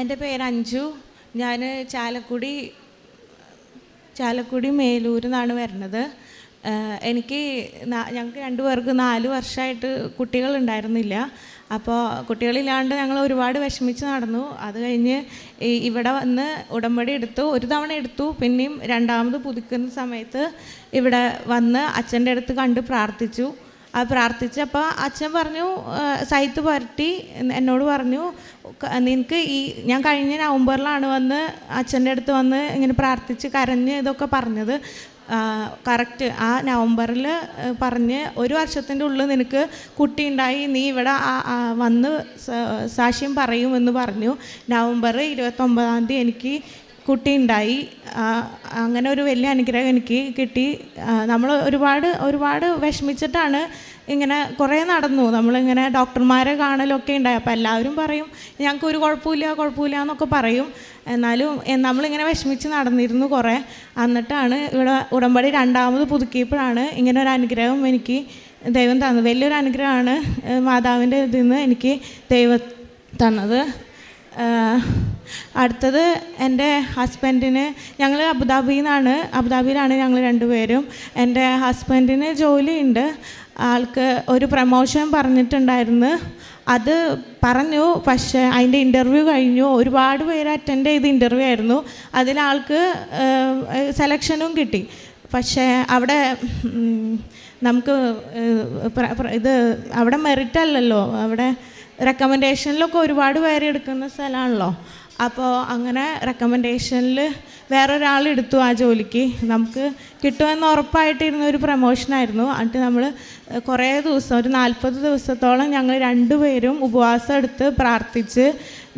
എന്റെ പേര് അഞ്ജു. ഞാൻ ചാലക്കുടി ചാലക്കുടി മേലൂർ നിന്നാണ് വരുന്നത് എനിക്ക് ഞങ്ങൾക്ക് ഞങ്ങൾക്ക് രണ്ടുപേർക്ക് നാല് വർഷമായിട്ട് കുട്ടികളുണ്ടായിരുന്നില്ല. അപ്പോൾ കുട്ടികളില്ലാണ്ട് ഞങ്ങൾ ഒരുപാട് വിഷമിച്ച് നടന്നു. അത് കഴിഞ്ഞ് ഇവിടെ വന്ന് ഉടമ്പടി എടുത്തു. ഒരു തവണ എടുത്തു. പിന്നെയും രണ്ടാമത് പുതുക്കുന്ന സമയത്ത് ഇവിടെ വന്ന് അച്ഛന്റെ അടുത്ത് കണ്ട് പ്രാർത്ഥിച്ചു. ആ പ്രാർത്ഥിച്ചപ്പോൾ അച്ഛൻ പറഞ്ഞു സൈത്ത് പുരട്ടി എന്നോട് പറഞ്ഞു നിനക്ക് ഈ ഞാൻ കഴിഞ്ഞ നവംബറിലാണ് വന്ന് അച്ഛന്റെ അടുത്ത് വന്ന് ഇങ്ങനെ പ്രാർത്ഥിച്ച് കരഞ്ഞ് ഇതൊക്കെ പറഞ്ഞത്. കറക്റ്റ് ആ നവംബറിൽ പറഞ്ഞ് ഒരു വർഷത്തിന്റെ ഉള്ളിൽ നിനക്ക് കുട്ടി ഉണ്ടായി നീ ഇവിടെ വന്ന് സാക്ഷ്യം പറയുമെന്ന് പറഞ്ഞു. നവംബർ ഇരുപത്തൊമ്പതാം തീയതി എനിക്ക് കുട്ടി ഉണ്ടായി അങ്ങനെ ഒരു വലിയ അനുഗ്രഹം എനിക്ക് കിട്ടി. നമ്മൾ ഒരുപാട് ഒരുപാട് വിഷമിച്ചിട്ടാണ് ഇങ്ങനെ കുറേ നടന്നു. നമ്മളിങ്ങനെ ഡോക്ടർമാരെ കാണലൊക്കെ ഉണ്ടായി. അപ്പോൾ എല്ലാവരും പറയും ഞങ്ങൾക്ക് ഒരു കുഴപ്പമില്ല കുഴപ്പമില്ല എന്നൊക്കെ പറയും. എന്നാലും നമ്മളിങ്ങനെ വിഷമിച്ച് നടന്നിരുന്നു കുറേ. എന്നിട്ടാണ് ഇവിടെ ഉടമ്പടി രണ്ടാമത് പുതുക്കിയപ്പോഴാണ് ഇങ്ങനെ ഒരു അനുഗ്രഹം എനിക്ക് ദൈവം തന്നത്. വലിയൊരു അനുഗ്രഹമാണ് മാതാവിന്റെ ഇതിൽ നിന്ന് എനിക്ക് ദൈവം തന്നത്. അടുത്തത് എന്റെ ഹസ്ബൻഡിന് ഞങ്ങൾ അബുദാബിയിൽ നിന്നാണ് അബുദാബിയിലാണ് ഞങ്ങൾ രണ്ടുപേരും. എന്റെ ഹസ്ബൻഡിന് ജോലിയുണ്ട്. ആൾക്ക് ഒരു പ്രമോഷൻ പറഞ്ഞിട്ടുണ്ടായിരുന്നു. അത് പറഞ്ഞു. പക്ഷേ അതിന്റെ ഇന്റർവ്യൂ കഴിഞ്ഞു. ഒരുപാട് പേര് അറ്റൻഡ് ചെയ്ത് ഇന്റർവ്യൂ ആയിരുന്നു. അതിലാൾക്ക് സെലക്ഷനും കിട്ടി. പക്ഷേ അവിടെ നമുക്ക് ഇത് അവിടെ മെറിറ്റ് അല്ലല്ലോ. അവിടെ റെക്കമെൻഡേഷനിലൊക്കെ ഒരുപാട് പേര് എടുക്കുന്ന സ്ഥലമാണല്ലോ അപ്പോൾ അങ്ങനെ റെക്കമെൻഡേഷനിൽ വേറൊരാൾ എടുത്തു ആ ജോലിക്ക്. നമുക്ക് കിട്ടുമെന്ന് ഉറപ്പായിട്ടിരുന്ന ഒരു പ്രമോഷനായിരുന്നു എന്നിട്ട് നമ്മൾ കുറേ ദിവസം ഒരു നാൽപ്പത് ദിവസത്തോളം ഞങ്ങൾ രണ്ടുപേരും ഉപവാസം എടുത്ത് പ്രാർത്ഥിച്ച്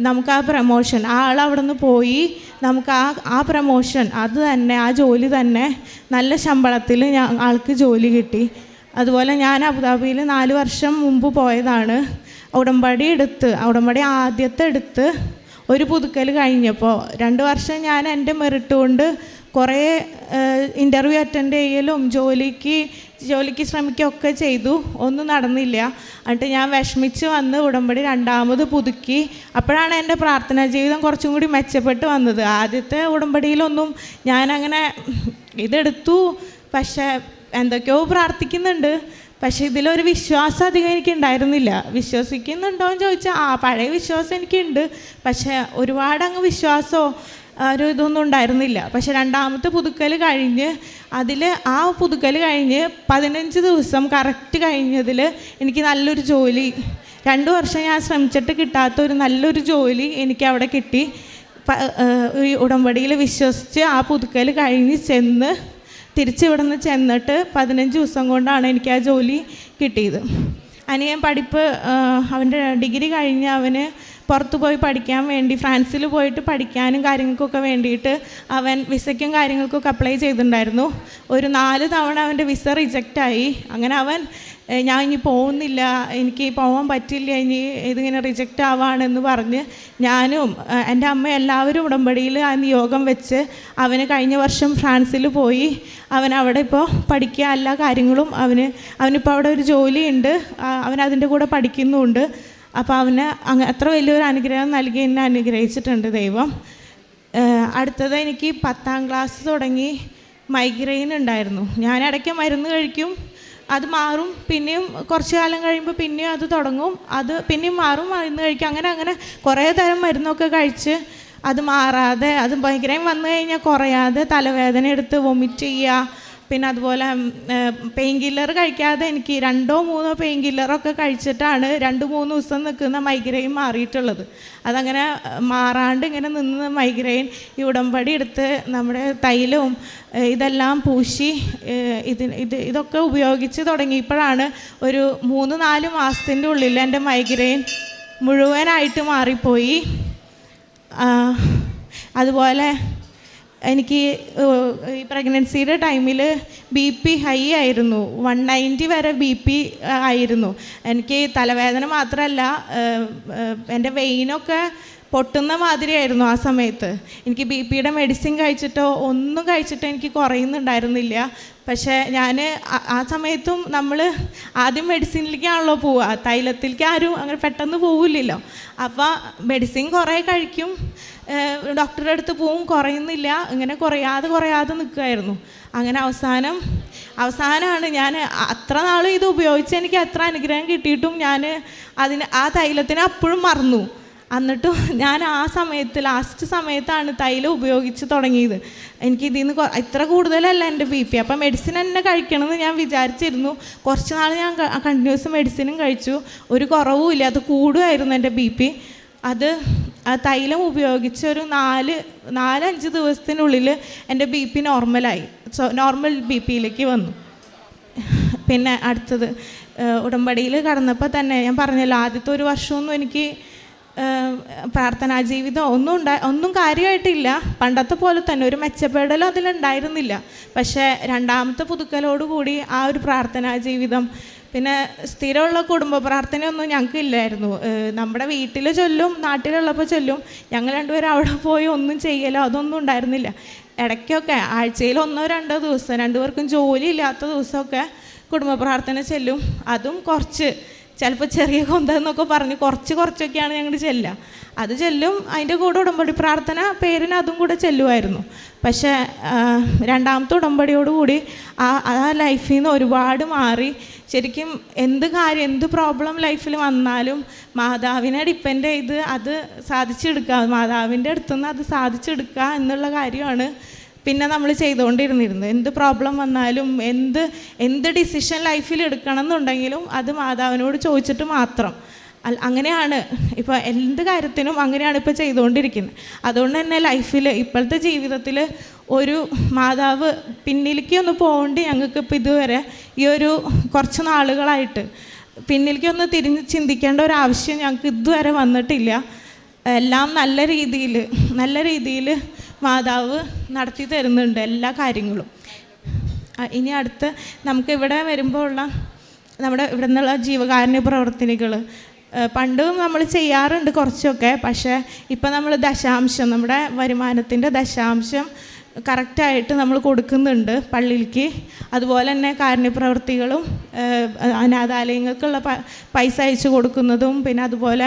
നമുക്ക് ആ പ്രമോഷൻ ആ ആൾ അവിടെ നിന്ന് പോയി നമുക്ക് ആ ആ പ്രമോഷൻ അത് തന്നെ ആ ജോലി തന്നെ നല്ല ശമ്പളത്തിൽ ആൾക്ക് ജോലി കിട്ടി. അതുപോലെ ഞാൻ അബുദാബിയിൽ നാല് വർഷം മുമ്പ് പോയതാണ്. ഉടമ്പടി എടുത്ത് ഉടമ്പടി ആദ്യത്തെ എടുത്ത് ഒരു പുതുക്കൽ കഴിഞ്ഞപ്പോൾ രണ്ട് വർഷം ഞാൻ എന്റെ മെറിട്ട് കൊണ്ട് കുറേ ഇന്റർവ്യൂ അറ്റൻഡ് ചെയ്യലും ജോലിക്ക് ജോലിക്ക് ശ്രമിക്കുകയൊക്കെ ചെയ്തു. ഒന്നും നടന്നില്ല. എന്നിട്ട് ഞാൻ വിഷമിച്ച് വന്ന് ഉടമ്പടി രണ്ടാമത് പുതുക്കി. അപ്പോഴാണ് എന്റെ പ്രാർത്ഥനാ ജീവിതം കുറച്ചും കൂടി മെച്ചപ്പെട്ട് വന്നത്. ആദ്യത്തെ ഉടമ്പടിയിലൊന്നും ഞാനങ്ങനെ ഇതെടുത്തു. പക്ഷേ എന്തൊക്കെയോ പ്രാർത്ഥിക്കുന്നുണ്ട്. പക്ഷേ ഇതിലൊരു വിശ്വാസം അധികം എനിക്ക് ഉണ്ടായിരുന്നില്ല. വിശ്വസിക്കുന്നുണ്ടോ എന്ന് ചോദിച്ചാൽ ആ പഴയ വിശ്വാസം എനിക്കുണ്ട്. പക്ഷേ ഒരുപാട് അങ്ങ് വിശ്വാസമോ ഒരു ഇതൊന്നും ഉണ്ടായിരുന്നില്ല. പക്ഷെ രണ്ടാമത്തെ പുതുക്കൽ കഴിഞ്ഞ് അതിൽ ആ പുതുക്കൽ കഴിഞ്ഞ് പതിനഞ്ച് ദിവസം കറക്റ്റ് കഴിഞ്ഞതിൽ എനിക്ക് നല്ലൊരു ജോലി രണ്ട് വർഷം ഞാൻ ശ്രമിച്ചിട്ട് കിട്ടാത്ത ഒരു നല്ലൊരു ജോലി എനിക്ക് അവിടെ കിട്ടി. ഈ ഉടമ്പടിയിൽ വിശ്വസിച്ച് ആ പുതുക്കൽ കഴിഞ്ഞ് ചെന്ന് തിരിച്ച് ഇവിടെ നിന്ന് ചെന്നിട്ട് പതിനഞ്ച് ദിവസം കൊണ്ടാണ് എനിക്ക് ആ ജോലി കിട്ടിയത്. അനിയൻ പഠിപ്പ് അവന്റെ ഡിഗ്രി കഴിഞ്ഞ് അവന് പുറത്ത് പോയി പഠിക്കാൻ വേണ്ടി ഫ്രാൻസിൽ പോയിട്ട് പഠിക്കാനും കാര്യങ്ങൾക്കൊക്കെ വേണ്ടിയിട്ട് അവൻ വിസയ്ക്കും കാര്യങ്ങൾക്കൊക്കെ അപ്ലൈ ചെയ്തിട്ടുണ്ടായിരുന്നു. ഒരു നാല് തവണ അവന്റെ വിസ റിജക്റ്റായി അങ്ങനെ അവൻ ഞാൻ ഇനി പോകുന്നില്ല എനിക്ക് പോകാൻ പറ്റില്ല ഇനി ഇതിങ്ങനെ റിജക്റ്റ് ആവാണെന്ന് പറഞ്ഞ് ഞാനും എന്റെ അമ്മ എല്ലാവരും ഉടമ്പടിയിൽ ആ നിയോഗം വെച്ച് അവന് കഴിഞ്ഞ വർഷം ഫ്രാൻസിൽ പോയി. അവൻ അവിടെ ഇപ്പോൾ പഠിക്കുക എല്ലാ കാര്യങ്ങളും അവന് അവനിപ്പോൾ അവിടെ ഒരു ജോലിയുണ്ട്. അവൻ അതിന്റെ കൂടെ പഠിക്കുന്നുമുണ്ട്. അപ്പോൾ അവന് അങ്ങ് അത്ര വലിയൊരു അനുഗ്രഹം നൽകി എന്നെ അനുഗ്രഹിച്ചിട്ടുണ്ട് ദൈവം. അടുത്തത് എനിക്ക് പത്താം ക്ലാസ് തുടങ്ങി മൈഗ്രെയിൻ ഉണ്ടായിരുന്നു. ഞാൻ ഇടയ്ക്ക് മരുന്ന് കഴിക്കും അത് മാറും പിന്നെയും കുറച്ച് കാലം കഴിയുമ്പോൾ പിന്നെയും അത് തുടങ്ങും. അത് പിന്നെയും മാറും മരുന്ന് കഴിക്കും. അങ്ങനെ അങ്ങനെ കുറേ തരം മരുന്നൊക്കെ കഴിച്ച് അത് മാറാതെ അത് മൈഗ്രെയിൻ വന്നു കഴിഞ്ഞാൽ കുറയാതെ തലവേദന എടുത്ത് വൊമിറ്റ് ചെയ്യുക പിന്നെ അതുപോലെ പെയിൻ കില്ലർ കഴിക്കാതെ എനിക്ക് രണ്ടോ മൂന്നോ പെയിൻ കില്ലറൊക്കെ കഴിച്ചിട്ടാണ് രണ്ട് മൂന്ന് ദിവസം നിൽക്കുന്ന മൈഗ്രെയിൻ മാറിയിട്ടുള്ളത്. അതങ്ങനെ മാറാണ്ട് ഇങ്ങനെ നിന്ന് മൈഗ്രെയിൻ ഈ ഉടമ്പടി എടുത്ത് നമ്മുടെ തൈലവും ഇതെല്ലാം പൂശി ഇത് ഇത് ഇതൊക്കെ ഉപയോഗിച്ച് തുടങ്ങിയപ്പോഴാണ് ഒരു മൂന്ന് നാല് മാസത്തിന്റെ ഉള്ളിൽ എന്റെ മൈഗ്രെയിൻ മുഴുവനായിട്ട് മാറിപ്പോയി. അതുപോലെ എനിക്ക് ഈ പ്രഗ്നൻസിയുടെ ടൈമിൽ ബി പി ഹൈ ആയിരുന്നു. വൺ നയന്റി വരെ ബി പി ആയിരുന്നു. എനിക്ക് തലവേദന മാത്രമല്ല എന്റെ വെയിനൊക്കെ പൊട്ടുന്ന മാതിരിയായിരുന്നു ആ സമയത്ത്. എനിക്ക് ബി പിയുടെ മെഡിസിൻ കഴിച്ചിട്ടോ ഒന്നും കഴിച്ചിട്ടോ എനിക്ക് കുറയുന്നുണ്ടായിരുന്നില്ല. പക്ഷേ ഞാൻ ആ സമയത്തും നമ്മൾ ആദ്യം മെഡിസിനിലേക്കാണല്ലോ പോവുക. തൈലത്തിലേക്ക് ആരും അങ്ങനെ പെട്ടെന്ന് പോവില്ലല്ലോ. അപ്പോൾ മെഡിസിൻ കുറേ കഴിക്കും. ഡോക്ടറുടെ അടുത്ത് പോവും കുറയുന്നില്ല. ഇങ്ങനെ കുറയാതെ കുറയാതെ നിൽക്കുമായിരുന്നു അങ്ങനെ അവസാനം അവസാനമാണ് ഞാൻ അത്ര നാളും ഇത് ഉപയോഗിച്ച് എനിക്ക് എത്ര അനുഗ്രഹം കിട്ടിയിട്ടും ഞാൻ അതിന് ആ തൈലത്തിനെ അപ്പോഴും മറന്നു. എന്നിട്ടും ഞാൻ ആ സമയത്ത് ലാസ്റ്റ് സമയത്താണ് തൈലം ഉപയോഗിച്ച് തുടങ്ങിയത്. എനിക്ക് ഇതിൽ നിന്ന് ഇത്ര കൂടുതലല്ല എന്റെ ബി പി അപ്പം മെഡിസിൻ തന്നെ കഴിക്കണമെന്ന് ഞാൻ വിചാരിച്ചിരുന്നു. കുറച്ച് നാൾ ഞാൻ കണ്ടിന്യൂസ് മെഡിസിനും കഴിച്ചു. ഒരു കുറവുമില്ല അത് കൂടുമായിരുന്നു എന്റെ ബി പി അത് തൈലം ഉപയോഗിച്ച് ഒരു നാല് നാലഞ്ച് ദിവസത്തിനുള്ളിൽ എന്റെ ബി പി നോർമലായി. നോർമൽ ബി പിയിലേക്ക് വന്നു. പിന്നെ അടുത്തത് ഉടമ്പടിയിൽ കടന്നപ്പോൾ തന്നെ ഞാൻ പറഞ്ഞല്ലോ ആദ്യത്തെ ഒരു വർഷമൊന്നും എനിക്ക് പ്രാർത്ഥനാ ജീവിതം ഒന്നും ഉണ്ടായി ഒന്നും കാര്യമായിട്ടില്ല. പണ്ടത്തെ പോലെ തന്നെ ഒരു മെച്ചപ്പെടലും അതിലുണ്ടായിരുന്നില്ല. പക്ഷേ രണ്ടാമത്തെ പുതുക്കലോടുകൂടി ആ ഒരു പ്രാർത്ഥനാ ജീവിതം പിന്നെ സ്ഥിരമുള്ള കുടുംബ പ്രാർത്ഥനയൊന്നും ഞങ്ങൾക്ക് ഇല്ലായിരുന്നു. നമ്മുടെ വീട്ടിൽ ചൊല്ലും നാട്ടിലുള്ളപ്പോൾ ചൊല്ലും ഞങ്ങൾ രണ്ടുപേരും അവിടെ പോയി ഒന്നും ചെയ്യലോ അതൊന്നും ഉണ്ടായിരുന്നില്ല. ഇടയ്ക്കൊക്കെ ആഴ്ചയിൽ ഒന്നോ രണ്ടോ ദിവസം രണ്ടുപേർക്കും ജോലി ഇല്ലാത്ത ദിവസമൊക്കെ കുടുംബ പ്രാർത്ഥന ചെല്ലും. അതും കുറച്ച് ചിലപ്പോൾ ചെറിയ കൊന്ത എന്നൊക്കെ പറഞ്ഞ് കുറച്ച് കുറച്ചൊക്കെയാണ് ഞങ്ങൾ ചെല്ലുക. അത് ചെല്ലും അതിന്റെ കൂടെ ഉടമ്പടി പ്രാർത്ഥന പേരിന് അതും കൂടെ ചെല്ലുമായിരുന്നു. പക്ഷേ രണ്ടാമത്തെ ഉടമ്പടിയോടുകൂടി ആ ആ ലൈഫിൽ നിന്ന് ഒരുപാട് മാറി. ശരിക്കും എന്ത് കാര്യം എന്ത് പ്രോബ്ലം ലൈഫിൽ വന്നാലും മാതാവിനെ ഡിപ്പെൻഡ് ചെയ്ത് അത് സാധിച്ചെടുക്കുക. മാതാവിന്റെ അടുത്തുനിന്ന് അത് സാധിച്ചെടുക്കുക എന്നുള്ള കാര്യമാണ് പിന്നെ നമ്മൾ ചെയ്തുകൊണ്ടിരുന്നിരുന്നത് എന്ത് പ്രോബ്ലം വന്നാലും എന്ത് എന്ത് ഡിസിഷൻ ലൈഫിൽ എടുക്കണം എന്നുണ്ടെങ്കിലും അത് മാതാവിനോട് ചോദിച്ചിട്ട് മാത്രം. അങ്ങനെയാണ്. ഇപ്പോൾ എന്ത് കാര്യത്തിനും അങ്ങനെയാണ് ഇപ്പോൾ ചെയ്തുകൊണ്ടിരിക്കുന്നത്. അതുകൊണ്ട് തന്നെ ലൈഫിൽ ഇപ്പോഴത്തെ ജീവിതത്തിൽ ഒരു മാതാവ് പിന്നിലേക്ക് ഒന്ന് പോകേണ്ടി ഞങ്ങൾക്ക് ഇപ്പോൾ ഇതുവരെ ഈ ഒരു കുറച്ച് നാളുകളായിട്ട് പിന്നിലേക്ക് ഒന്ന് തിരിഞ്ഞ് ചിന്തിക്കേണ്ട ഒരു ആവശ്യം ഞങ്ങൾക്ക് ഇതുവരെ വന്നിട്ടില്ല. എല്ലാം നല്ല രീതിയിൽ നല്ല രീതിയിൽ മാതാവ് നടത്തി തരുന്നുണ്ട് എല്ലാ കാര്യങ്ങളും. ഇനി അടുത്ത് നമുക്ക് ഇവിടെ വരുമ്പോൾ ഉള്ള നമ്മുടെ ഇവിടെ നിന്നുള്ള ജീവകാരുണ്യ പ്രവർത്തനങ്ങൾ പണ്ടും നമ്മൾ ചെയ്യാറുണ്ട് കുറച്ചൊക്കെ. പക്ഷേ ഇപ്പം നമ്മൾ ദശാംശം നമ്മുടെ വരുമാനത്തിന്റെ ദശാംശം കറക്റ്റായിട്ട് നമ്മൾ കൊടുക്കുന്നുണ്ട് പള്ളിയിലേക്ക് അതുപോലെ തന്നെ കാരുണ്യപ്രവർത്തികളും ഏഹ്, അനാഥാലയങ്ങൾക്കുള്ള പൈസ അയച്ചു കൊടുക്കുന്നതും പിന്നെ അതുപോലെ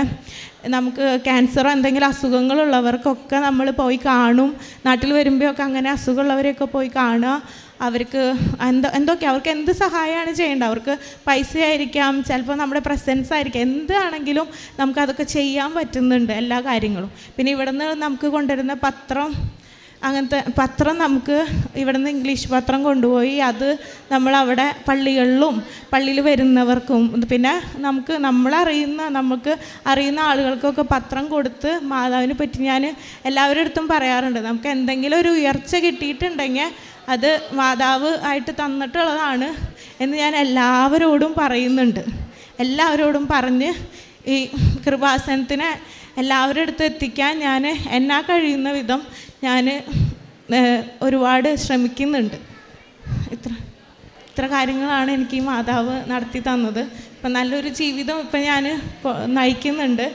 നമുക്ക് ക്യാൻസറോ എന്തെങ്കിലും അസുഖങ്ങളുള്ളവർക്കൊക്കെ നമ്മൾ പോയി കാണും. നാട്ടിൽ വരുമ്പോഴൊക്കെ അങ്ങനെ അസുഖമുള്ളവരെയൊക്കെ പോയി കാണുക. അവർക്ക് എന്തോ എന്തൊക്കെ അവർക്ക് എന്ത് സഹായമാണ് ചെയ്യേണ്ടത്? അവർക്ക് പൈസ ആയിരിക്കാം ചിലപ്പോൾ നമ്മുടെ പ്രസൻസ് ആയിരിക്കാം എന്താണെങ്കിലും നമുക്കതൊക്കെ ചെയ്യാൻ പറ്റുന്നുണ്ട് എല്ലാ കാര്യങ്ങളും. പിന്നെ ഇവിടുന്ന് നമുക്ക് കൊണ്ടുവരുന്ന പത്രം അങ്ങനത്തെ പത്രം നമുക്ക് ഇവിടെ നിന്ന് ഇംഗ്ലീഷ് പത്രം കൊണ്ടുപോയി അത് നമ്മളവിടെ പള്ളികളിലും പള്ളിയിൽ വരുന്നവർക്കും പിന്നെ നമുക്ക് നമ്മളറിയുന്ന നമുക്ക് അറിയുന്ന ആളുകൾക്കൊക്കെ പത്രം കൊടുത്ത് മാതാവിനെ പറ്റി ഞാൻ എല്ലാവരുടെ അടുത്തും പറയാറുണ്ട്. നമുക്ക് എന്തെങ്കിലും ഒരു ഉയർച്ച കിട്ടിയിട്ടുണ്ടെങ്കിൽ അത് മാതാവ് ആയിട്ട് തന്നിട്ടുള്ളതാണ് എന്ന് ഞാൻ എല്ലാവരോടും പറയുന്നുണ്ട്. എല്ലാവരോടും പറഞ്ഞ് ഈ കൃപാസനത്തിനെ എല്ലാവരുടെ അടുത്ത് എത്തിക്കാൻ ഞാൻ എന്നാ കഴിയുന്ന വിധം ഞാൻ ഒരുപാട് ശ്രമിക്കുന്നുണ്ട്. ഇത്ര ഇത്ര കാര്യങ്ങളാണ് എനിക്ക് ഈ മാതാവ് നടത്തി തന്നത്. ഇപ്പം നല്ലൊരു ജീവിതം ഇപ്പം ഞാൻ നയിക്കുന്നുണ്ട്.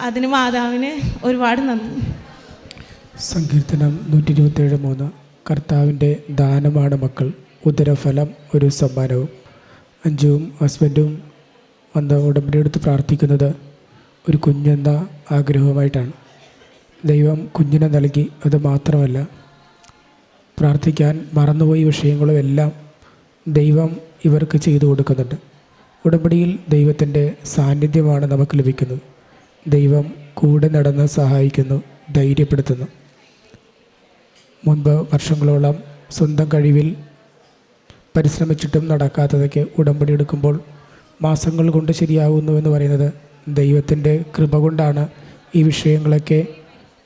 അതിന് മാതാവിന് ഒരുപാട് നന്ദി. സങ്കീർത്തനം നൂറ്റി ഇരുപത്തേഴ് മൂന്ന്. കർത്താവിന്റെ ദാനമാണ് മക്കൾ. ഉദരഫലം ഒരു സമ്മാനവും. അഞ്ചുവും ഹസ്ബൻഡും വന്ന ഉടമ്പടി എടുത്ത് പ്രാർത്ഥിക്കുന്നത് ഒരു കുഞ്ഞെന്ന ആഗ്രഹവുമായിട്ടാണ്. ദൈവം കുഞ്ഞിനെ നൽകി അത് മാത്രമല്ല പ്രാർത്ഥിക്കാൻ മറന്നുപോയ വിഷയങ്ങളും എല്ലാം ദൈവം ഇവർക്ക് ചെയ്തു കൊടുക്കുന്നുണ്ട്. ഉടമ്പടിയിൽ ദൈവത്തിന്റെ സാന്നിധ്യമാണ് നമുക്ക് ലഭിക്കുന്നത്. ദൈവം കൂടെ നടന്ന് സഹായിക്കുന്നു ധൈര്യപ്പെടുത്തുന്നു. മുൻപ് വർഷങ്ങളോളം സ്വന്തം കഴിവിൽ പരിശ്രമിച്ചിട്ടും നടക്കാത്തതൊക്കെ ഉടമ്പടി എടുക്കുമ്പോൾ മാസങ്ങൾ കൊണ്ട് ശരിയാകുന്നു എന്ന് പറയുന്നത് ദൈവത്തിന്റെ കൃപ കൊണ്ടാണ് ഈ വിഷയങ്ങളൊക്കെ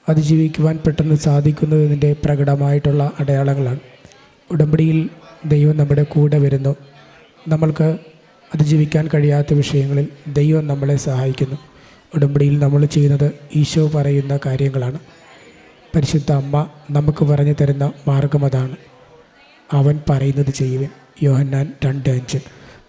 അതിജീവിക്കുവാൻ പെട്ടെന്ന് സാധിക്കുന്നതിന്റെ പ്രകടമായിട്ടുള്ള അടയാളങ്ങളാണ്. ഉടമ്പടിയിൽ ദൈവം നമ്മുടെ കൂടെ വരുന്നു. നമ്മൾക്ക് അതിജീവിക്കാൻ കഴിയാത്ത വിഷയങ്ങളിൽ ദൈവം നമ്മളെ സഹായിക്കുന്നു. ഉടമ്പടിയിൽ നമ്മൾ ചെയ്യുന്നത് ഈശോ പറയുന്ന കാര്യങ്ങളാണ്. പരിശുദ്ധ അമ്മ നമുക്ക് പറഞ്ഞു തരുന്ന മാർഗം അതാണ്. അവൻ പറയുന്നത് ചെയ്യുവൻ. യോഹന്നാൻ രണ്ട് അഞ്ച്.